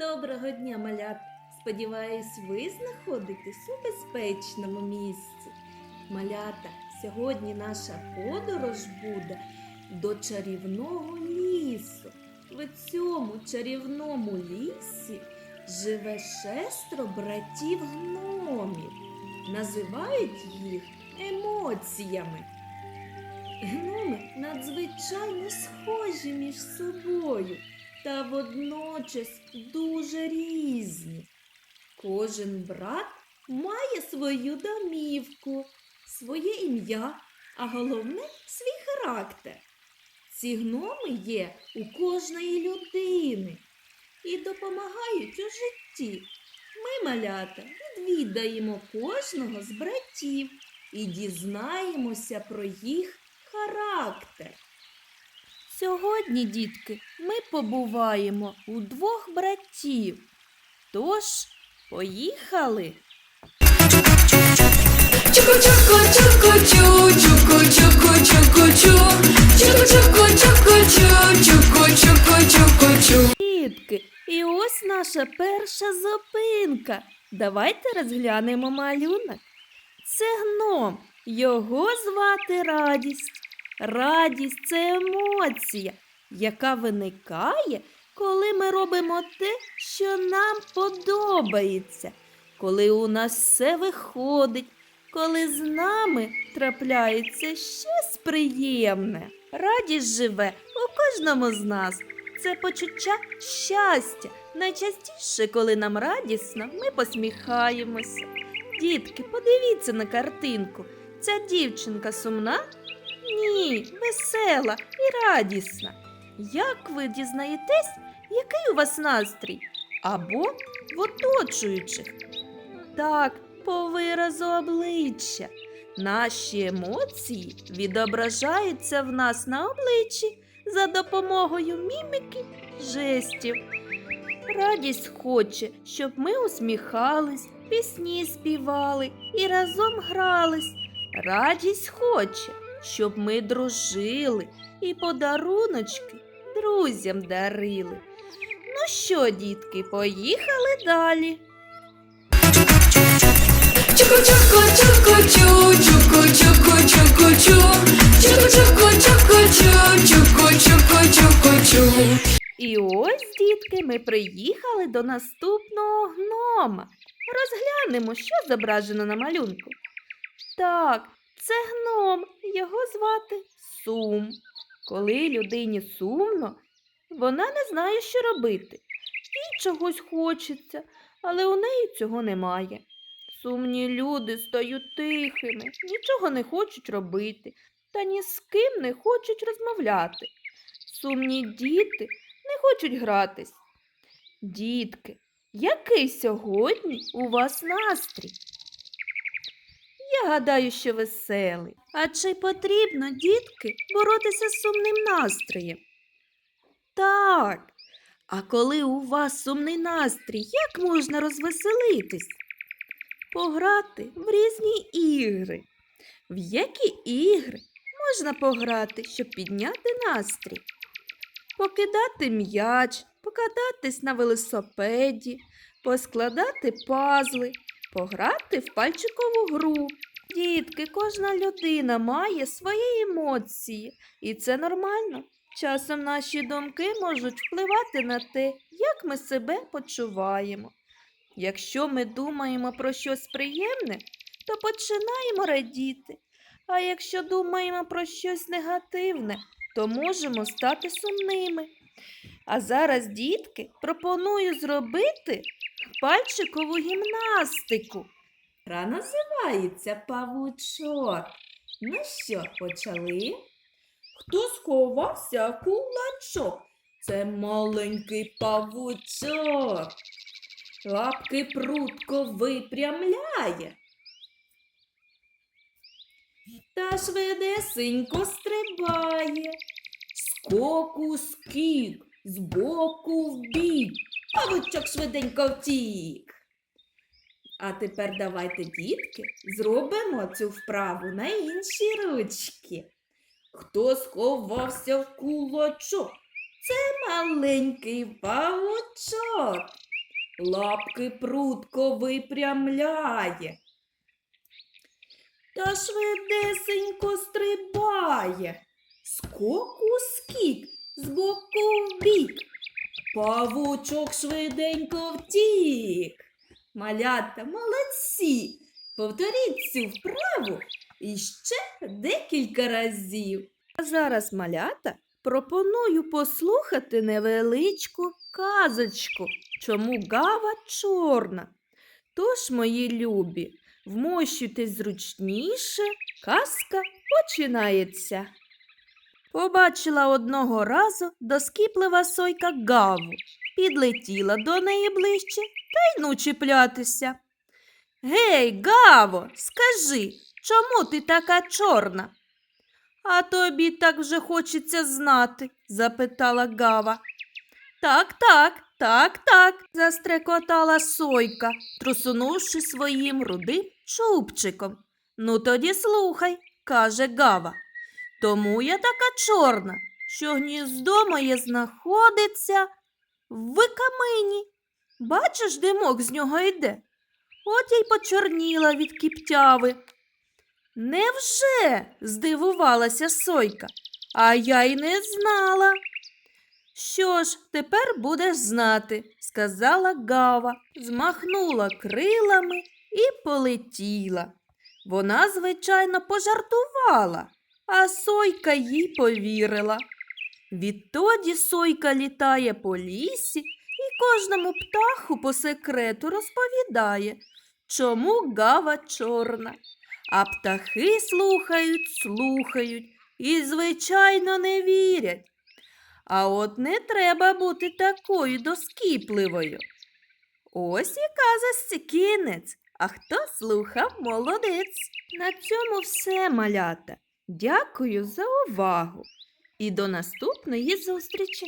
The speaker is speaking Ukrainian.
Доброго дня, малят! Сподіваюсь, ви знаходитесь у безпечному місці. Малята, сьогодні наша подорож буде до чарівного лісу. В цьому чарівному лісі живе шестеро братів гномів. Називають їх емоціями. Гноми надзвичайно схожі між собою та водночас дуже різні. Кожен брат має свою домівку, своє ім'я, а головне свій характер. Ці гноми є у кожної людини і допомагають у житті. Ми, малята, відвідаємо кожного з братів і дізнаємося про їх характер. Сьогодні, дітки, ми побуваємо у двох братів. Тож, поїхали. Дітки, і ось наша перша зупинка. Давайте розглянемо малюнок. Це гном. Його звати радість. Радість це емоція, яка виникає, коли ми робимо те, що нам подобається, коли у нас все виходить, коли з нами трапляється щось приємне. Радість живе у кожному з нас. Це почуття щастя. Найчастіше, коли нам радісно, ми посміхаємося. Дітки, подивіться на картинку. Ця дівчинка сумна? Ні, весела і радісна. Як ви дізнаєтесь, який у вас настрій? Або в оточуючих? Так, по виразу обличчя. Наші емоції відображаються в нас на обличчі за допомогою міміки, жестів. Радість хоче, щоб ми усміхались, пісні співали і разом грались. Радість хоче, щоб ми дружили і подаруночки друзям дарили. Ну що, дітки, поїхали далі. Чуку-чуку-чуку-чу, чуку-чуку-чуку-чу, чуку-чуку-чуку-чу, чуку-чуку-чуку-чу. І ось, дітки, ми приїхали до наступного гнома. Розглянемо, що зображено на малюнку. Так, це гном, його звати Сум. Коли людині сумно, вона не знає, що робити. Їй чогось хочеться, але у неї цього немає. Сумні люди стають тихими, нічого не хочуть робити, та ні з ким не хочуть розмовляти. Сумні діти не хочуть гратись. Дітки, який сьогодні у вас настрій? Я гадаю, що веселий. А чи потрібно, дітки, боротися з сумним настроєм? Так. А коли у вас сумний настрій, як можна розвеселитись? Пограти в різні ігри. В які ігри можна пограти, щоб підняти настрій? покидати м'яч, покататись на велосипеді, поскладати пазли, пограти в пальчикову гру. Дітки, кожна людина має свої емоції, і це нормально. Часом наші думки можуть впливати на те, як ми себе почуваємо. Якщо ми думаємо про щось приємне, то починаємо радіти. А якщо думаємо про щось негативне, то можемо стати сумними. А зараз, дітки, пропоную зробити пальчикову гімнастику. Гра називається павучок. Ну що, почали? Хто сховався кулачок? Це маленький павучок. Лапки прутко випрямляє. Та швидесенько стрибає. Скоку скік, збоку в бік. Павучок швиденько втік. А тепер давайте, дітки, зробимо цю вправу на інші ручки. Хто сховався в кулачок? Це маленький павучок. лапки прутко випрямляє. Та швидесенько стрибає, скок у скік, з боку в бік. Павучок швиденько втік. Малята, молодці! Повторіть цю вправу і ще декілька разів. А зараз, малята, пропоную послухати невеличку казочку, чому гава чорна. Тож, мої любі, вмощуйтесь зручніше, казка починається. Побачила одного разу доскіплива сойка гаву, підлетіла до неї ближче та й ну чіплятися. Гей, Гаво, скажи, чому ти така чорна? А тобі так вже хочеться знати, запитала Гава. Так, так, так, так, застрекотала сойка, трусунувши своїм рудим чубчиком. Ну тоді слухай, каже Гава. Тому я така чорна, що гніздо моє знаходиться в камині. Бачиш, димок з нього йде? От я й почорніла від кіптяви. Невже? здивувалася Сойка, а я й не знала. Що ж, тепер будеш знати, сказала Гава, змахнула крилами і полетіла. Вона, звичайно, пожартувала, а Сойка їй повірила. Відтоді Сойка літає по лісі і кожному птаху по секрету розповідає, чому гава чорна. А птахи слухають, слухають і, звичайно, не вірять. А от не треба бути такою доскіпливою. Ось і казасці. А хто слухав, молодець. На цьому все, малята. Дякую за увагу і до наступної зустрічі!